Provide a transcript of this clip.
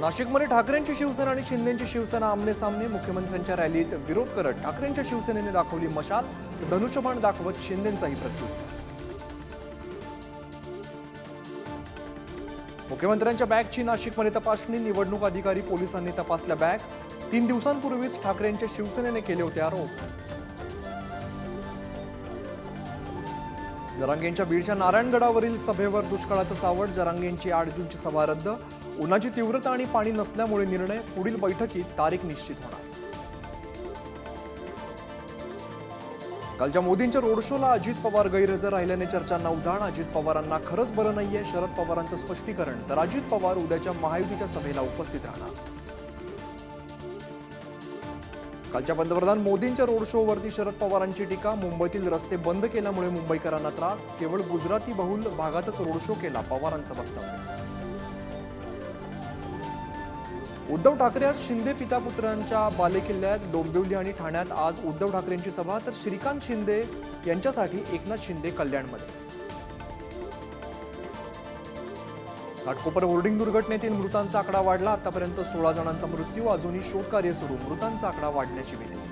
नाशिकमध्ये ठाकरेंची शिवसेना आणि शिंदेची शिवसेना आमने सामने मुख्यमंत्र्यांच्या रॅलीत विरोध करत ठाकरेंच्या शिवसेनेने दाखवली मशाल. धनुष्यबाण दाखवत शिंदेंचाही प्रत्युत्तर. मुख्यमंत्र्यांच्या बॅगची नाशिकमध्ये तपासणी. निवडणूक अधिकारी पोलिसांनी तपासल्या बॅग. तीन दिवसांपूर्वीच ठाकरेंच्या शिवसेनेने केले होते आरोप. जरांगेंच्या बीडच्या नारायणगडावरील सभेवर दुष्काळाचं सावट जरांगेंची आठ जूनची सभा रद्द उन्हाची तीव्रता आणि पाणी नसल्यामुळे निर्णय पुढील बैठकीत तारीख निश्चित होणार. कालच्या मोदींच्या रोड शोला अजित पवार गैरहजर राहिल्याने चर्चांना उधाण अजित पवारांना खरंच बरं नाहीये शरद पवारांचं स्पष्टीकरण तर अजित पवार उद्याच्या महायुतीच्या सभेला उपस्थित राहणार. कालच्या पंतप्रधान मोदींच्या रोड शोवरती शरद पवारांची टीका. मुंबईतील रस्ते बंद केल्यामुळे मुंबईकरांना त्रास. केवळ गुजराती बहुल भागातच रोड शो केला पवारांचं वक्तव्य. उद्धव ठाकरे आज शिंदे पितापुत्रांच्या बालेकिल्ल्यात डोंबिवली आणि ठाण्यात. आज उद्धव ठाकरेंची सभा तर श्रीकांत शिंदे यांच्यासाठी एकनाथ शिंदे कल्याणमध्ये. घाटकोपर होर्डिंग दुर्घटनेतील मृतांचा आकडा वाढला. आतापर्यंत सोळा जणांचा मृत्यू अजूनही शोधकार्य सुरू. मृतांचा आकडा वाढण्याची भीती.